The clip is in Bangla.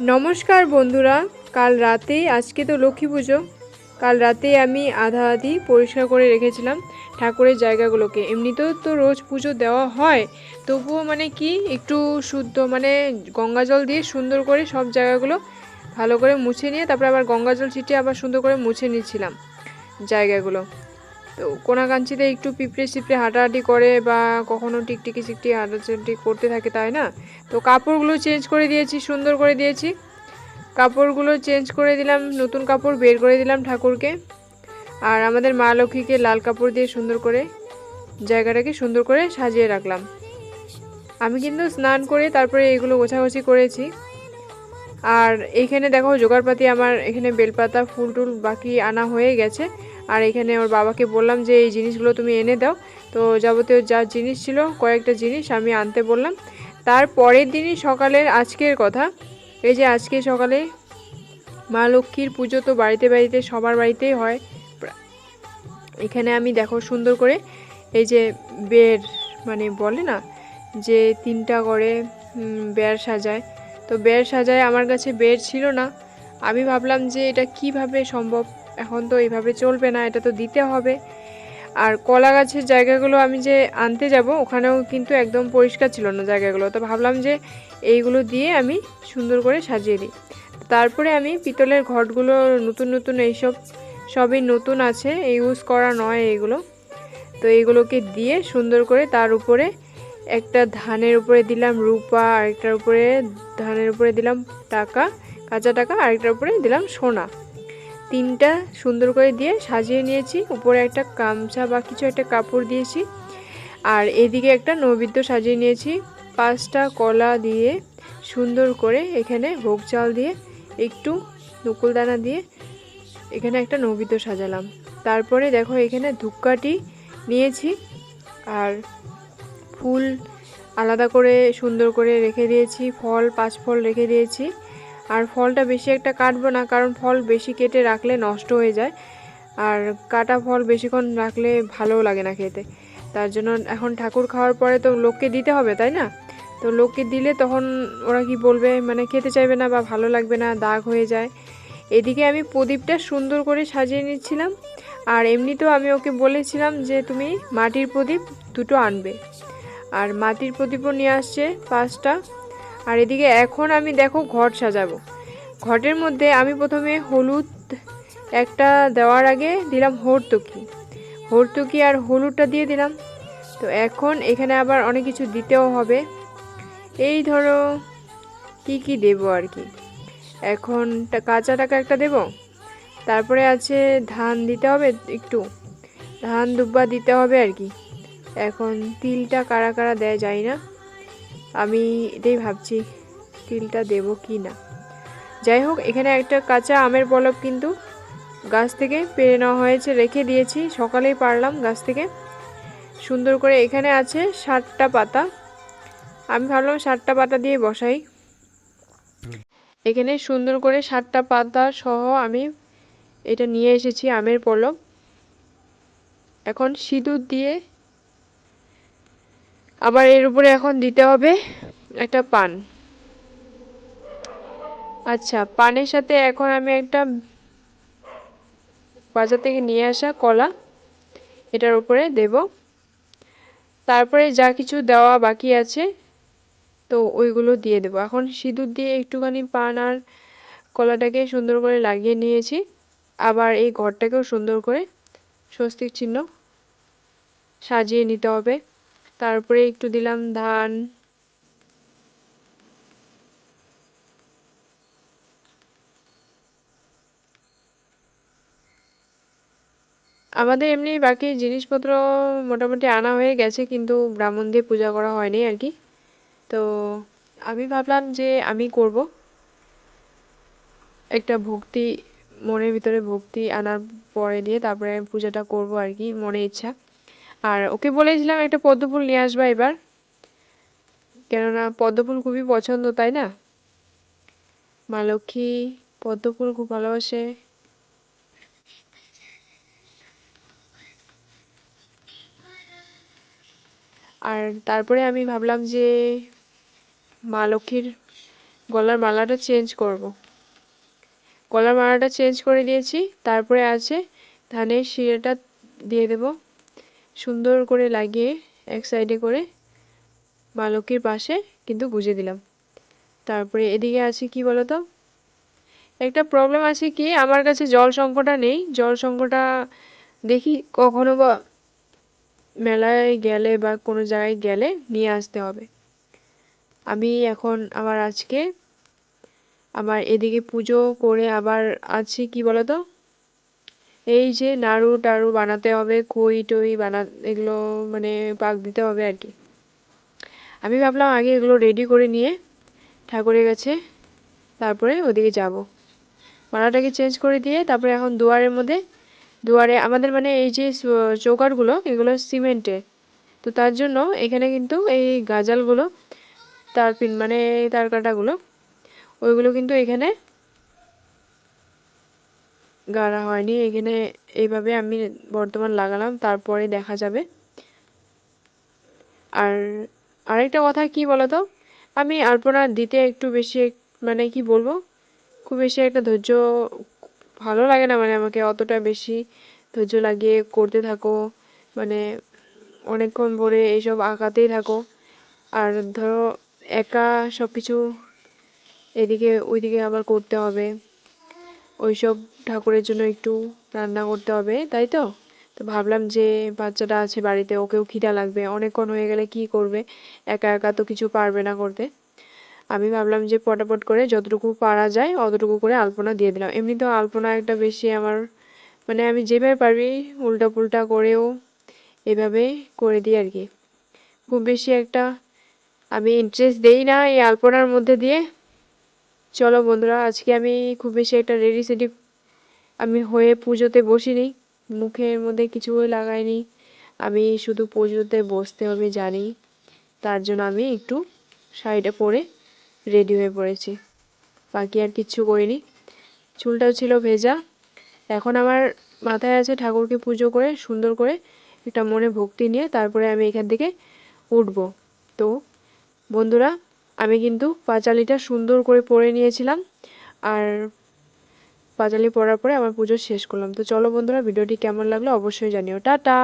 নমস্কার বন্ধুরা, কাল রাতে, আজকে তো লক্ষ্মী পুজো। কাল রাতে আমি আধা আধি পরিষ্কার করে রেখেছিলাম ঠাকুরের জায়গাগুলোকে। এমনিতেও তো রোজ পুজো দেওয়া হয়, তবুও মানে কি একটু শুদ্ধ মানে গঙ্গা জল দিয়ে সুন্দর করে সব জায়গাগুলো ভালো করে মুছে নিয়ে, তারপরে আবার গঙ্গা জল ছিটিয়ে আবার সুন্দর করে মুছে নিয়েছিলাম জায়গাগুলো। তো কোনাকাঞ্চিতে একটু পিঁপড়ে চিপড়ে হাঁটাহাঁটি করে বা কখনো টিকটিকি চিকটি হাঁটাহাঁটি করতে থাকে, তাই না? তো কাপড়গুলো চেঞ্জ করে দিয়েছি, সুন্দর করে দিয়েছি। কাপড়গুলো চেঞ্জ করে দিলাম, নতুন কাপড় বের করে দিলাম ঠাকুরকে। আর আমাদের মা লক্ষ্মীকে লাল কাপড় দিয়ে সুন্দর করে, জায়গাটাকে সুন্দর করে সাজিয়ে রাখলাম। আমি কিন্তু স্নান করে তারপরে এগুলো গোছাগুছি করেছি। আর এইখানে দেখো, জোগাড়পাতি আমার, এখানে বেলপাতা, ফুল টুল বাকি আনা হয়ে গেছে। আর এখানে ওর বাবাকে বললাম যে এই জিনিসগুলো তুমি এনে দাও। তো যাবতীয় যা জিনিস ছিল, কয়েকটা জিনিস আমি আনতে বললাম। তার পরের দিনই সকালের আজকের কথা। এই যে আজকে সকালে মা লক্ষ্মীর পুজো তো বাড়িতে বাড়িতে, সবার বাড়িতেই হয়। এখানে আমি দেখো সুন্দর করে এই যে বের মানে বলে না, যে তিনটা করে বের সাজায়। তো বের সাজায় আমার কাছে বের ছিল না। আমি ভাবলাম যে এটা কীভাবে সম্ভব? এখন তো এইভাবে চলবে না, এটা তো দিতে হবে। আর কলা গাছের জায়গাগুলো আমি যে আনতে যাব, ওখানেও কিন্তু একদম পরিষ্কার ছিল না জায়গাগুলো। তো ভাবলাম যে এইগুলো দিয়ে আমি সুন্দর করে সাজিয়ে দিই। তারপরে আমি পিতলের ঘটগুলো নতুন নতুন এইসব, সবই নতুন আছে ইউজ করা নয় এইগুলো। তো এইগুলোকে দিয়ে সুন্দর করে তার উপরে একটা ধানের উপরে দিলাম রূপা, আরেকটার উপরে ধানের উপরে দিলাম টাকা, কাঁচা টাকা, আরেকটার উপরে দিলাম সোনা। তিনটা সুন্দর করে দিয়ে সাজিয়ে নিয়েছি। উপরে একটা গামছা বা কিছু একটা কাপড় দিয়েছি। আর এদিকে একটা নৈবেদ্য সাজিয়ে নিয়েছি। পাঁচটা কলা দিয়ে সুন্দর করে এখানে ভোগ চাল দিয়ে, একটু নকুলদানা দিয়ে এখানে একটা নৈবেদ্য সাজালাম। তারপরে দেখো এখানে ধূপকাঠি নিয়েছি আর ফুল আলাদা করে সুন্দর করে রেখে দিয়েছি, ফল পাঁচ ফল রেখে দিয়েছি। আর ফলটা বেশি একটা কাটবো না, কারণ ফল বেশি কেটে রাখলে নষ্ট হয়ে যায়। আর কাটা ফল বেশিক্ষণ রাখলে ভালোও লাগে না খেতে। তার জন্য এখন ঠাকুর খাওয়ার পরে তো লোককে দিতে হবে, তাই না? তো লোককে দিলে তখন ওরা কি বলবে? মানে খেতে চাইবে না বা ভালো লাগবে না, দাগ হয়ে যায়। এদিকে আমি প্রদীপটা সুন্দর করে সাজিয়ে নিচ্ছিলাম। আর এমনিতেও আমি ওকে বলেছিলাম যে, তুমি মাটির প্রদীপ দুটো আনবে। আর মাটির প্রদীপও নিয়ে আসছে পাঁচটা। আর এদিকে এখন আমি দেখো ঘট সাজাবো। ঘটের মধ্যে আমি প্রথমে হলুদ একটা দেওয়ার আগে দিলাম হর্তুকি। হর্তুকি আর হলুদটা দিয়ে দিলাম। তো এখন এখানে আবার অনেক কিছু দিতেও হবে। এই ধরো কি কি দেবো আর কি? এখন কাঁচা টাকা একটা দেব। তারপরে আছে ধান দিতে হবে একটু। ধান দুব্বা দিতে হবে আর কি। এখন তিলটা কারা কারা দেয় যায় না। আমি এটাই ভাবছি, তিলটা দেবো কি না। যাই হোক, এখানে একটা কাঁচা আমের পলব কিন্তু গাছ থেকে পেরে নেওয়া হয়েছে, রেখে দিয়েছি, সকালেই পারলাম গাছ থেকে। সুন্দর করে এখানে আছে ষাটটা পাতা। আমি ভাবলাম ষাটটা পাতা দিয়ে বসাই। এখানে সুন্দর করে ষাটটা পাতা সহ আমি এটা নিয়ে এসেছি আমের পলব এখন সিঁদুর দিয়ে আবার এর উপরে এখন দিতে হবে একটা পান। আচ্ছা পানের সাথে এখন আমি একটা বাজার থেকে নিয়ে আসা কলা, এটার উপরে দেব। তারপরে যা কিছু দেওয়া বাকি আছে, তো ওইগুলো দিয়ে দেবো। এখন সিঁদুর দিয়ে একটুখানি পান আর কলাটাকে সুন্দর করে লাগিয়ে নিয়েছি। আবার এই ঘরটাকেও সুন্দর করে স্বস্তিক চিহ্ন সাজিয়ে নিতে হবে। তারপরে একটু দিলাম ধান। আমাদের এমনি বাকি জিনিসপত্র মোটামুটি আনা হয়ে গেছে, কিন্তু ব্রাহ্মণ দিয়ে পূজা করা হয়নি আর কি। তো আমি ভাবলাম যে আমি করব। একটা ভক্তি, মনের ভিতরে ভক্তি আনার পরে দিয়ে তারপরে পূজাটা করব আর কি, মনে ইচ্ছা। আর ওকে বলেছিলাম একটা পদ্মফুল নিয়ে আসবা এবার। কেননা পদ্মফুল খুবই পছন্দ, তাই না? মা লক্ষ্মী পদ্মফুল খুব ভালোবাসে। আর তারপরে আমি ভাবলাম যে মা লক্ষ্মীর গলার মালাটা চেঞ্জ করব। গলার মালাটা চেঞ্জ করে দিয়েছি, তারপরে আছে ধানের শিরাটা দিয়ে দেব। সুন্দর করে লাগিয়ে এক সাইডে করে মালকির পাশে কিন্তু গুজে দিলাম। তারপরে এদিকে আছে কি বলতো? একটা প্রবলেম আছে কি, আমার কাছে জল সংকটটা নেই। জল সংকটটা দেখি কখনো বা মেলায় গেলে বা কোনো জায়গায় গেলে নিয়ে আসতে হবে। আমি এখন আমার আজকে আমার এদিকে পুজো করে আবার আছে কি বলতো? এই যে নাড়ু টাড়ু বানাতে হবে, খই টই বানা, এগুলো মানে পাক দিতে হবে আর কি। আমি ভাবলাম আগে এগুলো রেডি করে নিয়ে ঠাকুরের কাছে তারপরে ওদিকে যাব। মালাটাকে চেঞ্জ করে দিয়ে তারপরে এখন দুয়ারের মধ্যে, দুয়ারে আমাদের মানে এই যে চৌকাটগুলো এগুলো সিমেন্টের তো তার জন্য এখানে কিন্তু এই গাজালগুলো, তার পিন মানে তার কাটাগুলো, ওইগুলো কিন্তু এখানে গাড়া হয়নি, এখানে এইভাবে আমি বর্তমান লাগালাম, তারপরে দেখা যাবে। আর আরেকটা কথা কি বলতো? আমি আলপনা দিতে একটু বেশি মানে কি বলব? খুব বেশি একটা ধৈর্য ভালো লাগে না মানে আমাকে অতটা বেশি ধৈর্য লাগিয়ে করতে থাকো মানে অনেকক্ষণ ধরে এইসব আঁকাতেই থাকো। আর ধরো একা সব কিছু এদিকে ওইদিকে আবার করতে হবে। ওইসব ঠাকুরের জন্য একটু রান্না করতে হবে, তাই তো? তো ভাবলাম যে বাচ্চাটা আছে বাড়িতে, ওকেও খিদা লাগবে। অনেকক্ষণ হয়ে গেলে কি করবে? একা একা তো কিছু পারবে না করতে। আমি ভাবলাম যে পটাপট করে যতটুকু পারা যায়, অতটুকু করে আলপনা দিয়ে দিলাম। এমনিতেও আলপনা একটা বেশি আমার মানে আমি যেভাবে পারবি উল্টা পুল্টা করেও এভাবে করে দিই আর কি। খুব বেশি একটা আমি ইন্টারেস্ট দেই না এই আলপনার মধ্যে দিয়ে। চলো বন্ধুরা, আজকে আমি খুব বেশি একটা রেডি সেডি আমি হয়ে পুজোতে বসিনি, মুখের মধ্যে কিছু লাগাইনি। আমি শুধু পুজোতে বসতে হবে জানি, তার জন্য আমি একটু শাড়িটা পরে রেডি হয়ে পড়েছি। বাকি আর কিচ্ছু করিনি। চুলটাও ছিল ভেজা। এখন আমার মাথায় আছে ঠাকুরকে পুজো করে, সুন্দর করে একটা মনে ভক্তি নিয়ে তারপরে আমি এখান থেকে উঠব। তো বন্ধুরা আমি কিন্তু পাঁচালিটা সুন্দর করে পরে নিয়েছিলাম। আর পাঁচালি পরার পরে আমার পুজো শেষ করলাম। তো চলো বন্ধুরা, ভিডিওটি কেমন লাগল অবশ্যই জানিও। টাটা!